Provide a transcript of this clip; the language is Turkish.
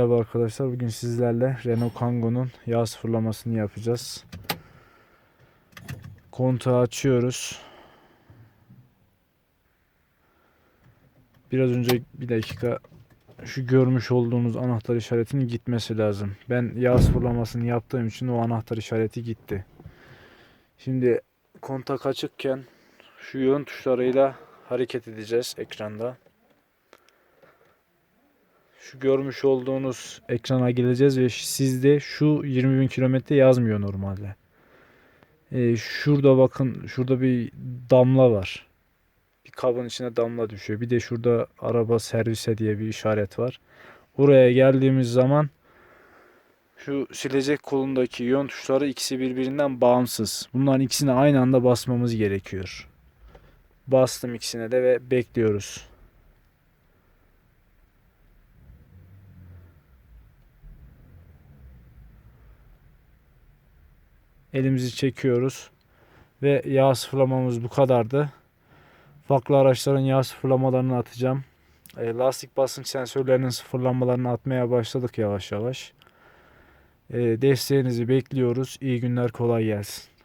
Merhaba arkadaşlar. Bugün sizlerle Renault Kango'nun yağ sıfırlamasını yapacağız. Kontağı açıyoruz. Biraz önce bir dakika şu görmüş olduğunuz anahtar işaretinin gitmesi lazım. Ben yağ sıfırlamasını yaptığım için o anahtar işareti gitti. Şimdi kontak açıkken şu yön tuşlarıyla hareket edeceğiz ekranda. Şu görmüş olduğunuz ekrana geleceğiz ve sizde şu 20 bin kilometre yazmıyor normalde. Ee, şurada bakın şurada bir damla var. Bir kabın içine damla düşüyor. Bir de şurada araba servise diye bir işaret var. Oraya geldiğimiz zaman şu silecek kolundaki yön tuşları ikisi birbirinden bağımsız. Bunların ikisine aynı anda basmamız gerekiyor. Bastım ikisine de ve bekliyoruz. Elimizi çekiyoruz. Ve yağ sıfırlamamız bu kadardı. Farklı araçların yağ sıfırlamalarını atacağım. E, lastik basınç sensörlerinin sıfırlamalarını atmaya başladık yavaş yavaş. E, desteğinizi bekliyoruz. İyi günler kolay gelsin.